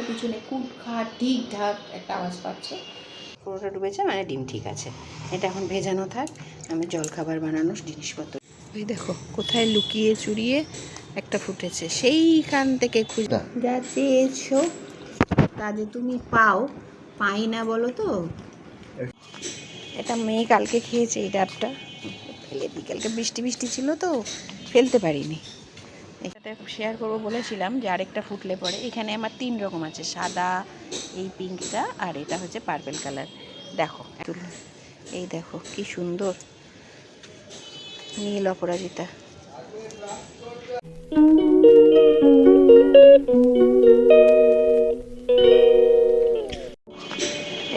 হয়তো পিছনে কুট খাট ঠিক ঠাক একটা আওয়াজ পাচ্ছে। পুরোটা ডুবেছে মানে ডিম ঠিক আছে। এটা এখন ভেজানো থাক আমি জলখাবার বানানোর জিনিসপত্র। ওই দেখো কোথায় লুকিয়ে চুরিয়ে একটা ফুটেছে। সেইখান থেকে খুঁজে যা চেয়েছো তা যে তুমি পাও। পাই না বলো তো। এটা মেয়ে কালকে খেয়েছে এই ডাবটা। ফেলে দিই কালকে বৃষ্টি বৃষ্টি ছিল তো ফেলতে পারিনি। এটা শেয়ার করব বলেছিলাম যে আরেকটা ফুটলে পরে। এখানে আমার তিন রকম আছে, সাদা, এই পিঙ্কটা আর এটা হচ্ছে পার্পেল কালার দেখো, এই দেখো, কি সুন্দর। নীল অপরাজিতা।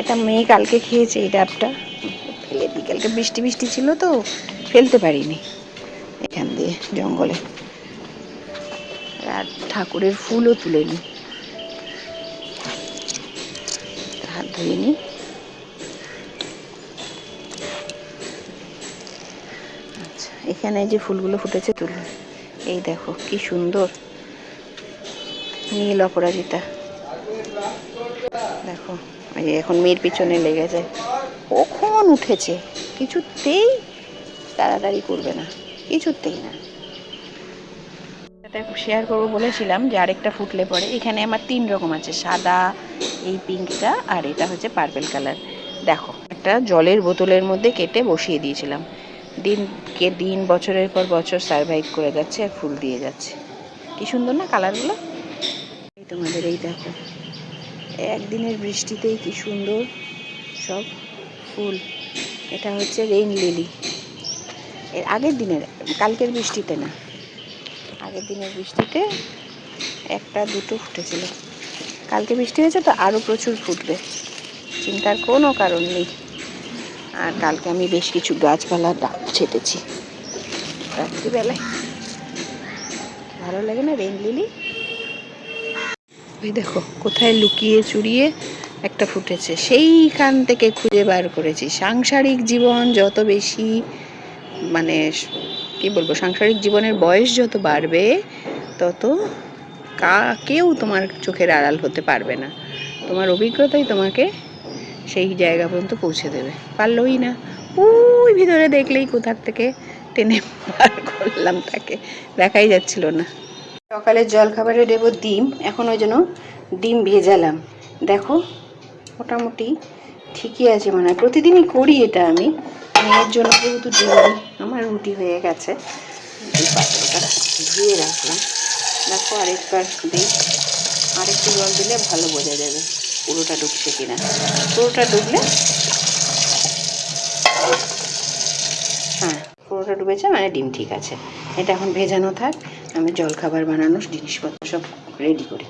এটা মেয়ে কালকে খেয়েছে এই ডাবটা। ফেলে দিই কালকে বৃষ্টি বৃষ্টি ছিল তো, ফেলতে পারিনি। এখান দিয়ে জঙ্গলে। ঠাকুরের ফুলও তুলে নিই। হাত ধুয়ে নিই। আচ্ছা এখানে যে ফুলগুলো ফুটেছে তুলে এই দেখো, কি সুন্দর। নীল অপরাজিতা। দেখো, এই এখন মেয়ের পিছনে লেগে যায়। কখন উঠেছে? কিছুতেই তাড়াতাড়ি করবে না। কিছুতেই না। এটা শেয়ার করব বলেছিলাম যে আরেকটা ফুটলে পরে। এখানে আমার তিন রকম আছে, সাদা, এই পিঙ্কটা আর এটা হচ্ছে পার্পেল কালার দেখো, একটা জলের বোতলের মধ্যে কেটে বসিয়ে দিয়েছিলাম। দিন কে দিন, বছরের পর বছর সার্ভাইভ করে যাচ্ছে আর ফুল দিয়ে যাচ্ছে। কি সুন্দর না কালারগুলো এই তোমাদের এই দেখো, একদিনের বৃষ্টিতেই কি সুন্দর সব ফুল। এটা হচ্ছে রেইন লিলি এর আগের দিনের, কালকের বৃষ্টিতে না। আগের দিনের বৃষ্টিতে একটা, দুটো ফুটেছিল। কালকে বৃষ্টি হয়েছে তো আরও প্রচুর ফুটবে। চিন্তার কোনো কারণ নেই। আর কালকে আমি বেশ কিছু গাছপালা ডাব ছেটেছি রাত্রিবেলায়। ভালো লাগে না রেইন লিলি? ওই দেখো, কোথায় লুকিয়ে চুরিয়ে একটা ফুটেছে। সেইখান থেকে খুঁজে বার করেছি। সাংসারিক জীবন যত বেশি মানে কি বলব, সাংসারিক জীবনের বয়স যত বাড়বে, তত কা, কেউ তোমার চোখের আড়াল হতে পারবে না। তোমার অভিজ্ঞতাই তোমাকে সেই জায়গা পর্যন্ত পৌঁছে দেবে। পারলই না। ওই ভিতরে দেখলেই কোথার থেকে টেনে বার করলাম তাকে। দেখাই যাচ্ছিল না। সকালের জলখাবারে দেবো ডিম, এখন ওই জন্য ডিম ভেজালাম। দেখো, মোটামুটি ঠিকই আছে মানে হয়। প্রতিদিনই করি এটা আমি। মেয়ের জন্য যেহেতু ডিম আমার রুটি হয়ে গেছে। এই পাত্রটা ধুয়ে রাখলাম। দেখো আরেকবার দিই। আরেকটু জল দিলে ভালো বোঝা যাবে পুরোটা ডুবছে কিনা। পুরোটা ডুবলে হ্যাঁ পুরোটা ডুবেছে মানে ডিম ঠিক আছে। এটা এখন ভেজানো থাক। আমি জলখাবার বানানোর জিনিসপত্র সব রেডি করি।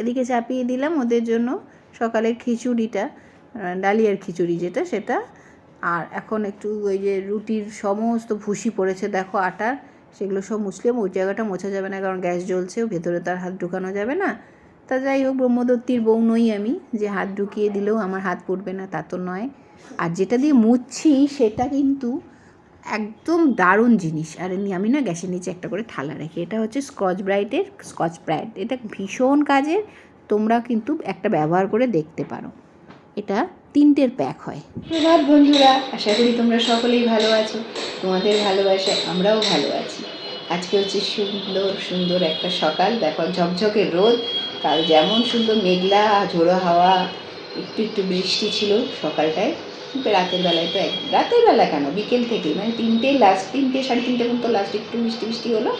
এদিকে চাপিয়ে দিলাম ওদের জন্য সকালের খিচুড়িটা ডালিয়ার খিচুড়ি যেটা, সেটা আর এখন একটু ওই যে রুটির সমস্ত ভুসি পড়েছে, দেখো আটার। সেগুলো সব মুছলাম ওই জায়গাটা মোছা যাবে না, কারণ গ্যাস জ্বলছে, ভেতরে তার হাত ঢুকানো যাবে না। তা যাই হোক, ব্রহ্মদত্তির বউ নই আমি, যে হাত ঢুকিয়ে দিলেও আমার হাত পড়বে না, তা তো নয়। আর যেটা দিয়ে মুছছি সেটা কিন্তু একদম দারুণ জিনিস। আর এমনি আমি না গ্যাসের নিচে একটা করে থালা রাখি, এটা হচ্ছে স্কচ ব্রাইটের, স্কচ ব্রাইট। এটা ভীষণ কাজের, তোমরা কিন্তু একটা ব্যবহার করে দেখতে পারো। এটা তিনটের প্যাক হয়। প্রভাত বন্ধুরা, আশা করি তোমরা সকলেই ভালো আছো। তোমাদের ভালোবাসায় আমরাও ভালো আছি। আজকে হচ্ছে সুন্দর সুন্দর একটা সকাল, দেখো ঝকঝকে রোদ। কাল যেমন সুন্দর মেঘলা, ঝোড়ো হাওয়া, একটু একটু বৃষ্টি ছিল সকালটায়। কিন্তু রাতের বেলায় তো এক, রাতের বেলা কেন? বিকেল থেকে মানে তিনটে লাস্ট তিনটে সাড়ে তিনটে পর্যন্ত লাস্ট একটু বৃষ্টি বৃষ্টি হলো।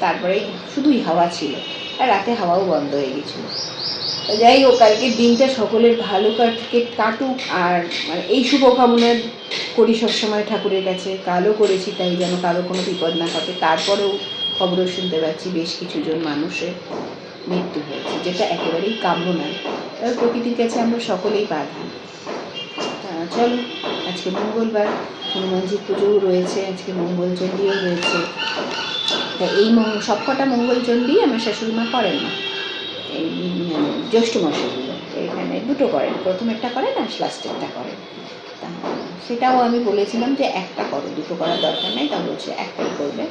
তারপরে শুধুই হাওয়া ছিল। আর রাতে হাওয়াও বন্ধ হয়ে গেছিল। যাই হোক কালকের দিনটা সকলের ভালো কাটকে, কাটুক, আর মানে এই শুভকামনা করি সবসময় ঠাকুরের কাছে। কালও করেছি, তাই যেন কারও কোনো বিপদ না ঘটে। তারপরেও খবরও শুনতে পাচ্ছি বেশ কিছু জন মানুষের মৃত্যু হয়েছে, যেটা একেবারেই কাম্য নয়। তবে প্রকৃতির কাছে আমরা সকলেই বাধা। চলো, আজকে মঙ্গলবার, হনুমানজির পুজোও রয়েছে, আজকে মঙ্গলচণ্ডীও রয়েছে। তা এই সবকটা মঙ্গলচণ্ডী আমার শাশুড়ি মা করেন না। এই, জ্যৈষ্ঠ মাসগুলো এখানে দুটো করেন। প্রথম একটা করেন আর লাস্টেরটা করেন। তা সেটাও আমি বলেছিলাম যে একটা করো, দুটো করার দরকার নেই তা বলছে একটাই করবে।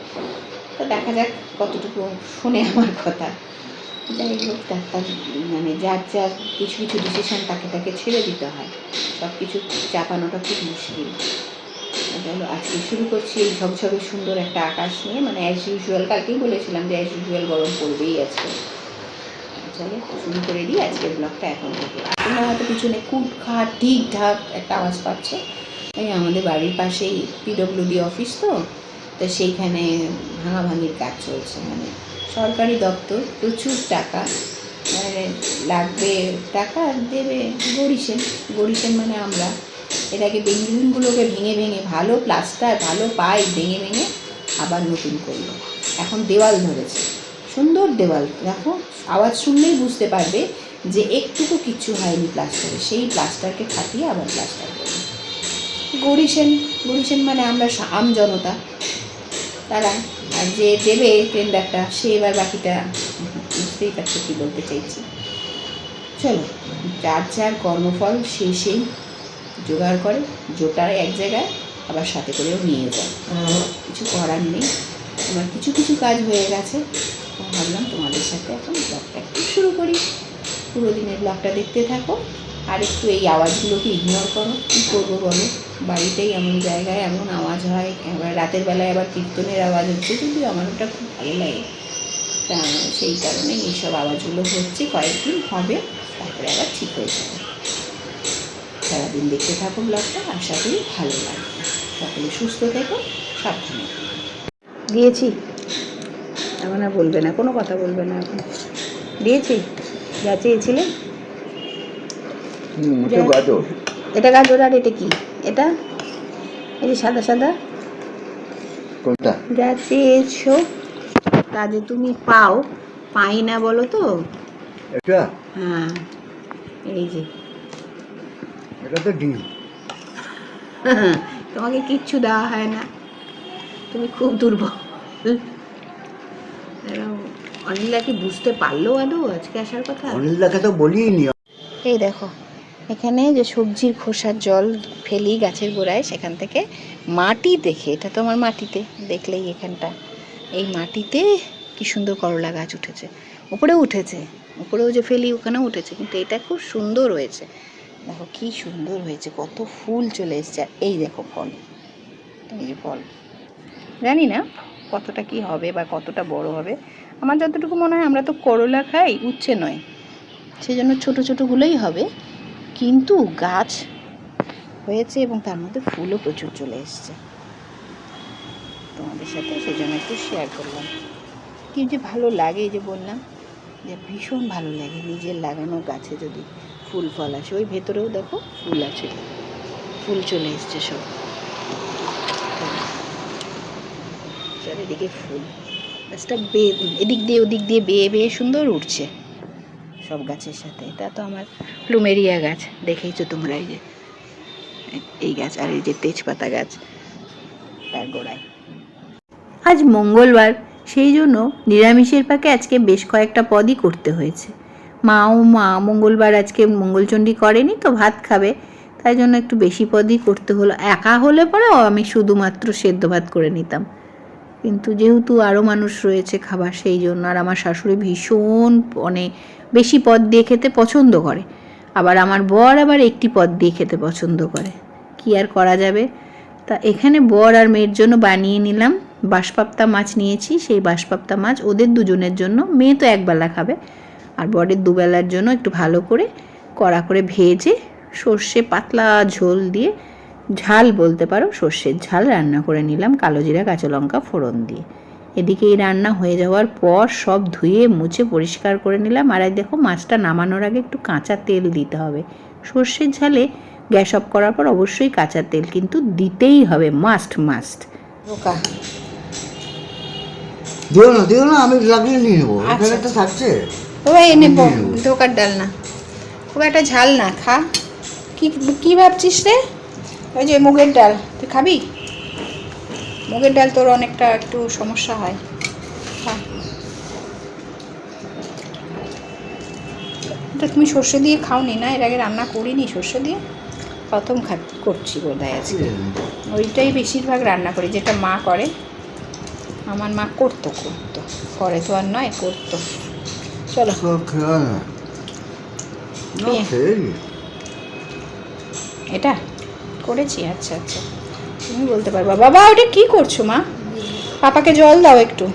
তো দেখা যাক কতটুকু শুনে আমার কথা। যাই হোক তার তার মানে যার যার কিছু কিছু ডিসিশন তাকে তাকে ছেড়ে দিতে হয়। সব কিছু চাপানোটা খুব মুশকিল। চলো, আজকে শুরু করছি এই ঝকঝকে সুন্দর একটা আকাশ নিয়ে। মানে অ্যাজ ইউজুয়াল কালকেই বলেছিলাম যে অ্যাজ ইউজুয়াল গরম পড়বেই আজকে। চলো শুরু করে দিই আজকের ব্লগটা এখন থেকে আপনারা হয়তো পিছনে কুটখাট ঠিক ঠাক একটা আওয়াজ পাচ্ছে। এই আমাদের বাড়ির পাশেই পিডব্লিউডি অফিস তো তো সেইখানে ভাঙাভাঙির কাজ চলছে। মানে সরকারি দপ্তর, প্রচুর টাকা। মানে লাগবে, টাকা দেবে গড়িছেন গড়িছেন মানে আমরা। এটাকে বিল্ডিংগুলোকে ভেঙে ভেঙে, ভালো প্লাস্টার ভালো পাইপ ভেঙে ভেঙে আবার নতুন করল। এখন দেওয়াল ধরেছে। সুন্দর দেওয়াল, দেখো। আওয়াজ শুনলেই বুঝতে পারবে যে একটুকু কিচ্ছু হয়নি প্লাস্টারে সেই প্লাস্টারকে খাটিয়ে আবার প্লাস্টার করবে। গড়িছেন গরিসেন মানে আমরা আম জনতা। তারা আর যে দেবে টেন্ডারটা সে এবার বাকিটা বুঝতেই পারছে কী বলতে চাইছি। চলো যার যার কর্মফল সে সেই জোগাড় করে জোটায় এক জায়গায় আবার সাথে করেও নিয়ে যায়। কিছু করার নেই। আমার কিছু কিছু কাজ হয়ে গেছে। তো ভাবলাম তোমাদের সাথে এখন ব্লগটা একটু শুরু করি। পুরো দিনের ব্লগটা দেখতে থাকো। আর একটু এই আওয়াজগুলোকে ইগনোর করো। কী করব বলো? বাড়িতেই এমন জায়গায় এমন আওয়াজ হয়। এবার রাতের বেলায় আবার কীর্তনের আওয়াজ হচ্ছে কিন্তু আমার ওটা খুব ভালো লাগে। তা সেই কারণে এইসব আওয়াজগুলো হচ্ছে। কয়েকদিন হবে, তারপরে আবার ঠিক হয়ে যাবে। সারাদিন দেখতে থাকো ব্লগটা আশা করি ভালো লাগবে। সকলে সুস্থ থেকো, সাবধানে। দিয়েছি এখন আর বলবে না কোনো কথা বলবে না এখন। দিয়েছি? যা চেয়েছিলে? এটা গাজর আর এটা কি? এটা? এই যে সাদা সাদা। কোনটা? যা চেয়েছো তা যে তুমি পাও পাই না বলো তো? এটা? হ্যাঁ এই যে। এটা তো ডিম। তোমাকে কিচ্ছু দেওয়া হয় না। তুমি খুব দুর্বল। এরম অনিলা কি বুঝতে পারল আদৌ আজকে আসার কথা? অনিলদাকে তো বলিই নি এই দেখো এখানে যে সবজির খোসার জল ফেলি গাছের গোড়ায় সেখান থেকে মাটি দেখে এটা তো আমার মাটিতে দেখলেই এখানটা। এই মাটিতে কি সুন্দর করলা গাছ উঠেছে। উপরেও উঠেছে উপরেও যে ফেলি ওখানেও উঠেছে কিন্তু এটা খুব সুন্দর হয়েছে। দেখো কি সুন্দর হয়েছে কত ফুল চলে এসছে। এই দেখো ফল এই যে ফল। জানি না কতটা কি হবে বা কতটা বড় হবে, আমার যতটুকু মনে হয় আমরা তো করলা খাই, উচ্ছে নয়। সেই জন্য ছোটো ছোটোগুলোই হবে। কিন্তু গাছ হয়েছে এবং তার মধ্যে ফুলও প্রচুর চলে এসছে। তোমাদের সাথে সেই জন্য একটু শেয়ার করলাম। কি যে ভালো লাগে যে বললাম, যে ভীষণ ভালো লাগে নিজের লাগানো গাছে যদি ফুল ফল আসে। ওই ভেতরেও দেখো ফুল আছে। ফুল চলে এসছে সব। চারিদিকে ফুল। গাছটা বে এদিক দিয়ে ওদিক দিয়ে বেয়ে বেয়ে সুন্দর উঠছে সব গাছের সাথে। এটা তো আমার প্লুমেরিয়া গাছ, দেখেইছো তোমরা এই যে, এই গাছ আর এই যে তেজপাতা গাছ তার গোড়ায়। আজ মঙ্গলবার, সেই জন্য নিরামিষের পাকে আজকে বেশ কয়েকটা পদই করতে হয়েছে। মাও মা মঙ্গলবার আজকে মঙ্গলচণ্ডী করেনি তো ভাত খাবে, তাই জন্য একটু বেশি পদই করতে হলো। একা হলে পরেও আমি শুধুমাত্র সেদ্ধ ভাত করে নিতাম। কিন্তু যেহেতু আরও মানুষ রয়েছে খাবার, সেই জন্য আর আমার শাশুড়ি ভীষণ মানে বেশি পদ দিয়ে খেতে পছন্দ করে। আবার আমার বর আবার একটি পদ দিয়ে খেতে পছন্দ করে। কি আর করা যাবে? তা এখানে বর আর মেয়ের জন্য বানিয়ে নিলাম। বাঁশপাপ্তা মাছ নিয়েছি, সেই বাঁশপাপ্তা মাছ ওদের দুজনের জন্য। মেয়ে তো একবেলা খাবে। আর বরের দুবেলার জন্য একটু ভালো করে কড়া করে ভেজে সর্ষে পাতলা ঝোল দিয়ে ঝাল বলতে পারো সর্ষের ঝাল রান্না করে নিলাম কালো জিরা কাঁচা লঙ্কা ফোড়ন দিয়ে। এদিকে এই রান্না হয়ে যাওয়ার পর সব ধুয়ে মুছে পরিষ্কার করে নিলাম। আর দেখো মাছটা নামানোর আগে একটু কাঁচা তেল দিতে হবে। সর্ষের ঝালে গ্যাস অফ করার পর অবশ্যই কাঁচা তেল কিন্তু দিতেই হবে মাস্ট মাস্ট। ওকা দিও না দিও না আমি লাগিয়ে নিয়ে নেব। আচ্ছা। এখানে তো থাকছে। ওই নেব। ধোকার ডাল না খুব একটা ঝাল না খা। কি কি ভাবছিস রে? ওই যে মুগের ডাল তুই খাবি? মুগের ডাল তোর অনেকটা একটু সমস্যা হয়। এটা তুমি সর্ষে দিয়ে খাওনি না? এর আগে রান্না করিনি সর্ষে দিয়ে? প্রথম খা করছি বোধ হয় আজকে। ওইটাই বেশিরভাগ রান্না করি যেটা মা করে। আমার মা করতো করতো। করে তো আর নয় করতো। চলো। এটা? করেছি আচ্ছা আচ্ছা। তুমি বলতে পারবা। বাবা, ওটা কি করছ, মা? পাপাকে জল দাও একটু।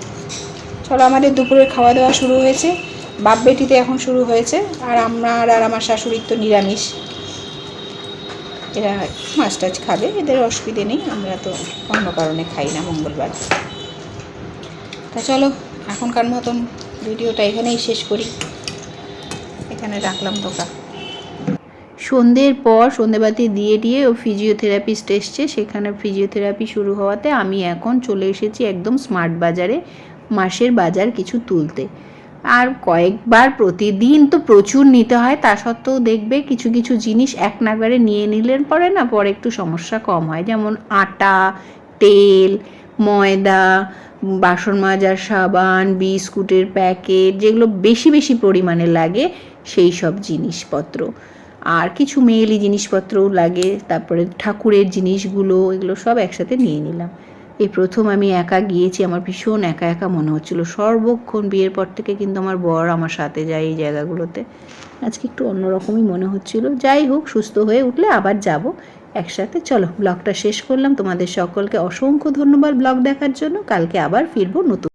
চলো, আমাদের দুপুরের খাওয়া দাওয়া শুরু হয়েছে। বাপ বেটিতে এখন শুরু হয়েছে। আর আমার আর আমার শাশুড়ির তো নিরামিষ। এরা মাছ টাছ খাবে, এদের অসুবিধে নেই। আমরা তো অন্য কারণে খাই না মঙ্গলবার। তা চলো, এখনকার মতন ভিডিওটা এখানেই শেষ করি। এখানে রাখলাম দোকান সন্ধ্যের পর সন্ধেবাতি দিয়ে দিয়ে ও ফিজিওথেরাপিস্ট এসছে সেখানে ফিজিওথেরাপি শুরু হওয়াতে আমি এখন চলে এসেছি একদম স্মার্ট বাজারে, মাসের বাজার কিছু তুলতে। আর কয়েকবার প্রতিদিন তো প্রচুর নিতে হয়, তা সত্ত্বেও দেখবে কিছু কিছু জিনিস এক নাগারে নিয়ে নিলেন পরে না, পরে একটু সমস্যা কম হয়। যেমন আটা, তেল, ময়দা, বাসন মাজার, সাবান, বিস্কুটের প্যাকেট, যেগুলো বেশি বেশি পরিমাণে লাগে, সেই সব জিনিসপত্র। আর কিছু মেয়েলি জিনিসপত্রও লাগে, তারপরে ঠাকুরের জিনিসগুলো, এগুলো সব একসাথে নিয়ে নিলাম। এই প্রথম আমি একা গিয়েছি, আমার ভীষণ একা একা মনে হচ্ছিল। সর্বক্ষণ বিয়ের পর থেকে কিন্তু আমার বর আমার সাথে যায় এই জায়গাগুলোতে। আজকে একটু অন্যরকমই মনে হচ্ছিল। যাই হোক, সুস্থ হয়ে উঠলে আবার যাব একসাথে। চলো, ব্লগটা শেষ করলাম। তোমাদের সকলকে অসংখ্য ধন্যবাদ ব্লগ দেখার জন্য। কালকে আবার ফিরবো নতুন